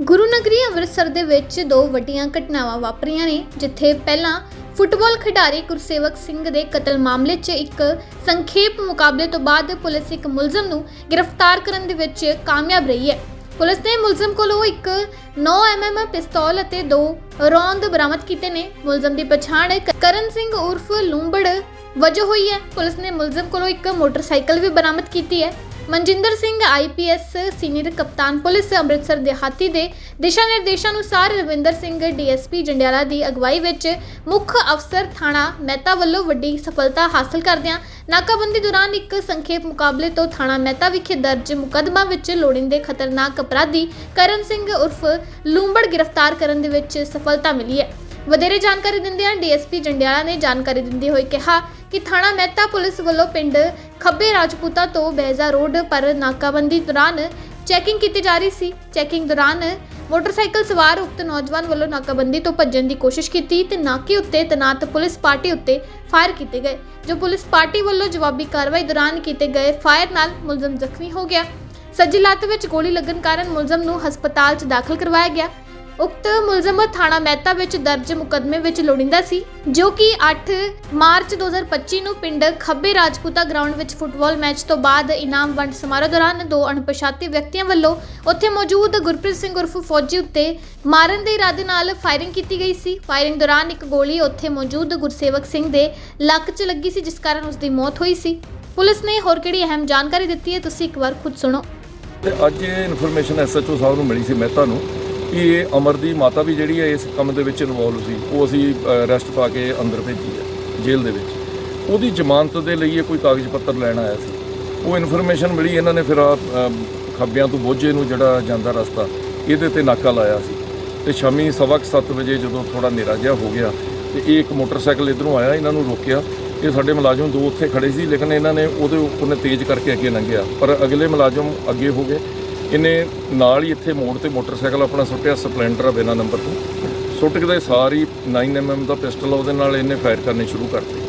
ਗੁਰੂ ਨਗਰੀ ਅੰਮ੍ਰਿਤਸਰ ਦੇ ਵਿੱਚ ਦੋ ਵੱਡੀਆਂ ਘਟਨਾਵਾਂ ਵਾਪਰੀਆਂ ਨੇ, ਜਿੱਥੇ ਪਹਿਲਾਂ ਫੁੱਟਬਾਲ ਖਿਡਾਰੀ ਗੁਰਸੇਵਕ ਸਿੰਘ ਦੇ ਕਤਲ ਮਾਮਲੇ 'ਚ ਇੱਕ ਸੰਖੇਪ ਮੁਕਾਬਲੇ ਤੋਂ ਬਾਅਦ ਪੁਲਿਸ ਇੱਕ ਮੁਲਜ਼ਮ ਨੂੰ ਗ੍ਰਿਫਤਾਰ ਕਰਨ ਦੇ ਵਿੱਚ ਕਾਮਯਾਬ ਰਹੀ ਹੈ। ਪੁਲਿਸ ਨੇ ਮੁਲਜ਼ਮ ਕੋਲੋਂ ਇੱਕ 9 mm ਪਿਸਤੌਲ ਅਤੇ ਦੋ ਰੌਂਦ ਬਰਾਮਦ ਕੀਤੇ ਨੇ। ਮੁਲਜ਼ਮ ਦੀ ਪਛਾਣ ਕਰਨ ਸਿੰਘ ਉਰਫ ਲੂੰਬੜ ਵਜੋਂ ਹੋਈ ਹੈ। ਪੁਲਿਸ ਨੇ ਮੁਲਜ਼ਮ ਕੋਲੋਂ ਇੱਕ ਮੋਟਰਸਾਈਕਲ ਵੀ ਬਰਾਮਦ ਕੀਤੀ ਹੈ। ਮਨਜਿੰਦਰ ਸਿੰਘ ਆਈਪੀਐਸ ਸੀਨੀਅਰ ਕਪਤਾਨ ਪੁਲਿਸ ਅੰਮ੍ਰਿਤਸਰ ਦਿਹਾਤੀ ਦੇ ਦਿਸ਼ਾ ਨਿਰਦੇਸ਼ਾਂ ਅਨੁਸਾਰ ਰਵਿੰਦਰ ਸਿੰਘ ਡੀਐਸਪੀ ਜੰਡਿਆਲਾ ਦੀ ਅਗਵਾਈ ਵਿੱਚ ਮੁੱਖ ਅਫਸਰ ਥਾਣਾ ਮਹਿਤਾ ਵੱਲੋਂ ਵੱਡੀ ਸਫਲਤਾ ਹਾਸਲ ਕਰਦਿਆਂ ਨਾਕਾਬੰਦੀ ਦੌਰਾਨ ਇੱਕ ਸੰਖੇਪ ਮੁਕਾਬਲੇ ਤੋਂ ਥਾਣਾ ਮਹਿਤਾ ਵਿਖੇ ਦਰਜ ਮੁਕੱਦਮਾ ਵਿੱਚ ਲੋੜੀਂਦੇ ਖਤਰਨਾਕ ਅਪਰਾਧੀ ਕਰਨ ਸਿੰਘ ਉਰਫ ਲੂੰਬੜ ਗ੍ਰਿਫਤਾਰ ਕਰਨ ਦੇ ਵਿੱਚ ਸਫਲਤਾ ਮਿਲੀ ਹੈ। ਵਧੇਰੇ ਜਾਣਕਾਰੀ ਦਿੰਦਿਆਂ ਡੀਐਸਪੀ ਜੰਡਿਆਲਾ ਨੇ ਜਾਣਕਾਰੀ ਦਿੰਦੇ ਹੋਏ ਕਿਹਾ ਕਿ ਥਾਣਾ ਮਹਿਤਾ ਪੁਲਿਸ ਵੱਲੋਂ ਪਿੰਡ ਖੱਬੇ ਰਾਜਪੂਤਾ ਤੋਂ ਬਹਿਜ਼ਾ ਰੋਡ ਪਰ ਨਾਕਾਬੰਦੀ ਦੌਰਾਨ ਚੈਕਿੰਗ ਕੀਤੀ ਜਾ ਰਹੀ ਸੀ। ਚੈਕਿੰਗ ਦੌਰਾਨ ਮੋਟਰਸਾਈਕਲ ਸਵਾਰ ਉਕਤ ਨੌਜਵਾਨ ਵੱਲੋਂ ਨਾਕਾਬੰਦੀ ਤੋਂ ਭੱਜਣ ਦੀ ਕੋਸ਼ਿਸ਼ ਕੀਤੀ ਤੇ ਨਾਕੇ ਉੱਤੇ ਤੈਨਾਤ ਪੁਲਿਸ ਪਾਰਟੀ ਉੱਤੇ ਫਾਇਰ ਕੀਤੇ ਗਏ, ਜੋ ਪੁਲਿਸ ਪਾਰਟੀ ਵੱਲੋਂ ਜਵਾਬੀ ਕਾਰਵਾਈ ਦੌਰਾਨ ਕੀਤੇ ਗਏ ਫਾਇਰ ਨਾਲ ਮੁਲਜ਼ਮ ਜ਼ਖਮੀ ਹੋ ਗਿਆ। ਸੱਜੀ ਲੱਤ ਵਿੱਚ ਗੋਲੀ ਲੱਗਣ ਕਾਰਨ ਮੁਲਜ਼ਮ ਨੂੰ ਹਸਪਤਾਲ 'ਚ ਦਾਖਲ ਕਰਵਾਇਆ ਗਿਆ। ਉਕਤ ਮੁਲਜ਼ਮ ਥਾਣਾ ਮਹਿਤਾ ਵਿੱਚ ਦਰਜ ਮੁਕੱਦਮੇ ਵਿੱਚ ਲੋੜਿੰਦਾ ਸੀ, ਜੋ ਕਿ 8 ਮਾਰਚ 2025 ਨੂੰ ਪਿੰਡ ਖੱਬੇ ਰਾਜਪੂਤਾ ਗਰਾਊਂਡ ਵਿੱਚ ਫੁੱਟਬਾਲ ਮੈਚ ਤੋਂ ਬਾਅਦ ਇਨਾਮ ਵੰਡ ਸਮਾਰੋਹ ਦੌਰਾਨ ਦੋ ਅਣਪਛਾਤੇ ਵਿਅਕਤੀਆਂ ਵੱਲੋਂ ਉੱਥੇ ਮੌਜੂਦ ਗੁਰਪ੍ਰੀਤ ਸਿੰਘ ਉਰਫ ਫੌਜੀ ਉੱਤੇ ਮਾਰਨ ਦੇ ਇਰਾਦੇ ਨਾਲ ਫਾਇਰਿੰਗ ਕੀਤੀ ਗਈ ਸੀ। ਫਾਇਰਿੰਗ ਦੌਰਾਨ ਇੱਕ ਗੋਲੀ ਉੱਥੇ ਮੌਜੂਦ ਗੁਰਸੇਵਕ ਸਿੰਘ ਦੇ ਲੱਕ 'ਚ ਲੱਗੀ ਸੀ, ਜਿਸ ਕਾਰਨ ਉਸ ਦੀ ਮੌਤ ਹੋਈ ਸੀ। ਪੁਲਿਸ ਨੇ ਹੋਰ ਕਿਹੜੀ ਅਹਿਮ ਜਾਣਕਾਰੀ ਦਿੱਤੀ ਹੈ, ਤੁਸੀਂ ਇੱਕ ਵਾਰ ਖੁਦ ਸੁਣੋ। ਅੱਜ ਇਨਫੋਰਮੇਸ਼ਨ ਐਸਐਚਓ ਸਾਹਿਬ ਨੂੰ ਮਿਲੀ ਸੀ ਮਹਿਤਾ ਨੂੰ। ਕਿ ਇਹ ਅਮਰ ਦੀ ਮਾਤਾ ਵੀ ਜਿਹੜੀ ਹੈ ਇਸ ਕੰਮ ਦੇ ਵਿੱਚ ਇਨਵੋਲਵ ਸੀ, ਉਹ ਅਸੀਂ ਅਰੈਸਟ ਪਾ ਕੇ ਅੰਦਰ ਭੇਜੀ ਹੈ, ਜੇਲ੍ਹ ਦੇ ਵਿੱਚ। ਉਹਦੀ ਜ਼ਮਾਨਤ ਦੇ ਲਈ ਇਹ ਕੋਈ ਕਾਗਜ਼ ਪੱਤਰ ਲੈਣ ਆਇਆ ਸੀ। ਉਹ ਇਨਫੋਰਮੇਸ਼ਨ ਮਿਲੀ, ਇਹਨਾਂ ਨੇ ਫਿਰ ਖੱਬਿਆਂ ਤੋਂ ਬੋਝੇ ਨੂੰ ਜਿਹੜਾ ਜਾਂਦਾ ਰਸਤਾ, ਇਹਦੇ ਤੇ ਨਾਕਾ ਲਾਇਆ ਸੀ। ਤੇ ਸ਼ਾਮੀ ਸਵਾ ਕੁ ਸੱਤ ਵਜੇ ਜਦੋਂ ਥੋੜਾ ਹਨੇਰਾ ਜਿਹਾ ਹੋ ਗਿਆ, ਤੇ ਇਹ ਇੱਕ ਮੋਟਰਸਾਈਕਲ ਇਧਰੋਂ ਆਇਆ, ਇਹਨਾਂ ਨੂੰ ਰੋਕਿਆ। ਇਹ ਸਾਡੇ ਮੁਲਾਜ਼ਮ ਦੋ ਉੱਥੇ ਖੜੇ ਸੀ, ਲੇਕਿਨ ਇਹਨਾਂ ਨੇ ਉਹਦੇ ਉੱਪਰ ਨੇ ਤੇਜ਼ ਕਰਕੇ ਅੱਗੇ ਲੰਘਿਆ। ਪਰ ਅਗਲੇ ਮੁਲਾਜ਼ਮ ਅੱਗੇ ਹੋ ਗਏ। ਇਹਨੇ ਨਾਲ ਹੀ ਇੱਥੇ ਮੋੜ ਤੇ ਮੋਟਰਸਾਈਕਲ ਆਪਣਾ ਸੁੱਟਿਆ ਸਪਲੈਂਡਰ ਆ ਬਿਨਾਂ ਨੰਬਰ ਤੋਂ। ਸੁੱਟ ਕੇ ਤੇ ਸਾਰੀ 9mm ਦਾ ਪਿਸਟਲ ਉਹਦੇ ਨਾਲ ਇਹਨੇ ਫਾਇਰ ਕਰਨੇ ਸ਼ੁਰੂ ਕਰਤੇ।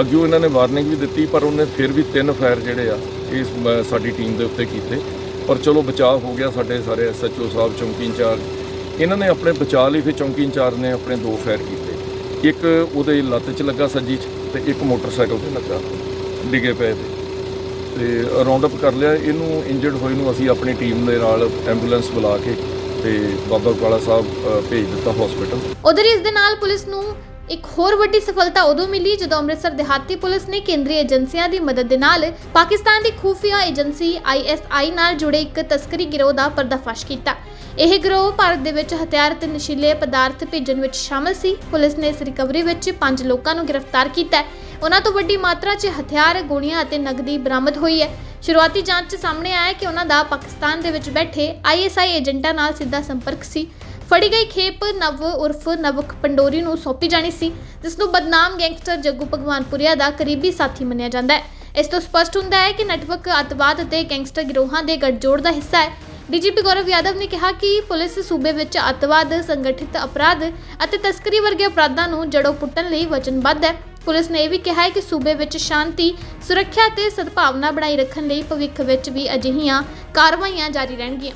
ਅੱਗੇ ਇਹਨਾਂ ਨੇ ਵਾਰਨਿੰਗ ਵੀ ਦਿੱਤੀ, ਪਰ ਉਹਨੇ ਫਿਰ ਵੀ ਤਿੰਨ ਫਾਇਰ ਜਿਹੜੇ ਆ ਇਸ ਸਾਡੀ ਟੀਮ ਦੇ ਉੱਤੇ ਕੀਤੇ। ਪਰ ਚਲੋ ਬਚਾਅ ਹੋ ਗਿਆ ਸਾਡੇ ਸਾਰੇ ਐਸਐਚਓ ਸਾਹਿਬ, ਚੌਂਕੀ ਇੰਚਾਰਜ। ਇਹਨਾਂ ਨੇ ਆਪਣੇ ਬਚਾਅ ਲਈ ਫਿਰ ਚੌਂਕੀ ਇੰਚਾਰਜ ਨੇ ਆਪਣੇ ਦੋ ਫਾਇਰ ਕੀਤੇ। ਇੱਕ ਉਹਦੇ ਲੱਤ 'ਚ ਲੱਗਾ ਸੱਜੀ 'ਚ ਤੇ ਇੱਕ ਮੋਟਰਸਾਈਕਲ ਤੇ ਲੱਗਾ, ਡਿੱਗੇ ਪਏ ਤੇ। ਤੇ ਰਾਉਂਡ ਅਪ ਕਰ ਲਿਆ। ਇਹਨੂੰ ਇੰਜਰਡ ਹੋਏ ਨੂੰ ਅਸੀਂ ਆਪਣੀ ਟੀਮ ਦੇ ਨਾਲ ਐਂਬੂਲੈਂਸ ਬੁਲਾ ਕੇ ਤੇ ਬਾਬਾ ਕਾਲਾ ਸਾਹਿਬ ਭੇਜ ਦਿੱਤਾ ਹਸਪੀਟਲ ਉਧਰ ਇਸ ਦੇ ਨਾਲ ਪੁਲਿਸ ਨੂੰ ਇੱਕ ਹੋਰ ਵੱਡੀ ਸਫਲਤਾ ਉਦੋਂ ਮਿਲੀ ਜਦੋਂ ਅੰਮ੍ਰਿਤਸਰ ਦਿਹਾਤੀ ਪੁਲਿਸ ਨੇ ਕੇਂਦਰੀ ਏਜੰਸੀਆਂ ਦੀ ਮਦਦ ਦੇ ਨਾਲ ਪਾਕਿਸਤਾਨ ਦੀ ਖੂਫੀਆ ਏਜੰਸੀ ਆਈਐਸਆਈ ਨਾਲ ਜੁੜੇ ਇੱਕ ਤਸਕਰੀ ਗਿਰੋਹ ਦਾ ਪਰਦਾਫਾਸ਼ ਕੀਤਾ। ਇਹ ਗਿਰੋਹ ਭਾਰਤ ਦੇ ਵਿੱਚ ਹਥਿਆਰ ਤੇ ਨਸ਼ੀਲੇ ਪਦਾਰਥ ਭੇਜਣ ਵਿੱਚ ਸ਼ਾਮਲ ਸੀ। ਪੁਲਿਸ ਨੇ ਇਸ ਰਿਕਵਰੀ ਵਿੱਚ 5 ਲੋਕਾਂ ਨੂੰ ਗ੍ਰਿਫਤਾਰ ਕੀਤਾ ਹੈ। ਉਹਨਾਂ ਤੋਂ ਵੱਡੀ ਮਾਤਰਾ 'ਚ ਹਥਿਆਰ, ਗੋਲੀਆਂ ਅਤੇ ਨਕਦੀ ਬਰਾਮਦ ਹੋਈ ਹੈ। ਸ਼ੁਰੂਆਤੀ ਜਾਂਚ 'ਚ ਸਾਹਮਣੇ ਆਇਆ ਕਿ ਉਹਨਾਂ ਦਾ ਪਾਕਿਸਤਾਨ ਦੇ ਵਿੱਚ ਬੈਠੇ ਆਈਐਸਆਈ ਏਜੰਟਾਂ ਨਾਲ ਸਿੱਧਾ ਸੰਪਰਕ ਸੀ। ਫੜੀ ਗਈ ਖੇਪ ਨਵ ਉਰਫ ਨਵਕ ਪੰਡੋਰੀ ਨੂੰ ਸੌਂਪੀ ਜਾਣੀ ਸੀ, ਜਿਸ ਨੂੰ ਬਦਨਾਮ ਗੈਂਗਸਟਰ ਜੱਗੂ ਭਗਵਾਨਪੁਰੀਆ ਦਾ ਕਰੀਬੀ ਸਾਥੀ ਮੰਨਿਆ ਜਾਂਦਾ ਹੈ। ਇਸ ਤੋਂ ਸਪਸ਼ਟ ਹੁੰਦਾ ਹੈ ਕਿ ਨੈਟਵਰਕ ਅੱਤਵਾਦ ਅਤੇ ਗੈਂਗਸਟਰ ਗਿਰੋਹਾਂ ਦੇ ਗੱਠਜੋੜ ਦਾ ਹਿੱਸਾ ਹੈ। ਡੀਜੀਪੀ ਗੌਰਵ ਯਾਦਵ ਨੇ ਕਿਹਾ ਕਿ ਪੁਲਿਸ ਸੂਬੇ ਵਿੱਚ ਅੱਤਵਾਦ, ਸੰਗਠਿਤ ਅਪਰਾਧ ਅਤੇ ਤਸਕਰੀ ਵਰਗੇ ਅਪਰਾਧਾਂ ਨੂੰ ਜੜੋਂ ਪੁੱਟਣ ਲਈ ਵਚਨਬੱਧ ਹੈ। ਪੁਲਿਸ ਨੇ ਇਹ ਵੀ ਕਿਹਾ ਹੈ ਕਿ ਸੂਬੇ ਵਿੱਚ ਸ਼ਾਂਤੀ, ਸੁਰੱਖਿਆ ਤੇ ਸਦਭਾਵਨਾ ਬਣਾਈ ਰੱਖਣ ਲਈ ਭਵਿੱਖ ਵਿੱਚ ਵੀ ਅਜਿਹੀਆਂ ਕਾਰਵਾਈਆਂ ਜਾਰੀ ਰਹਿਣਗੀਆਂ।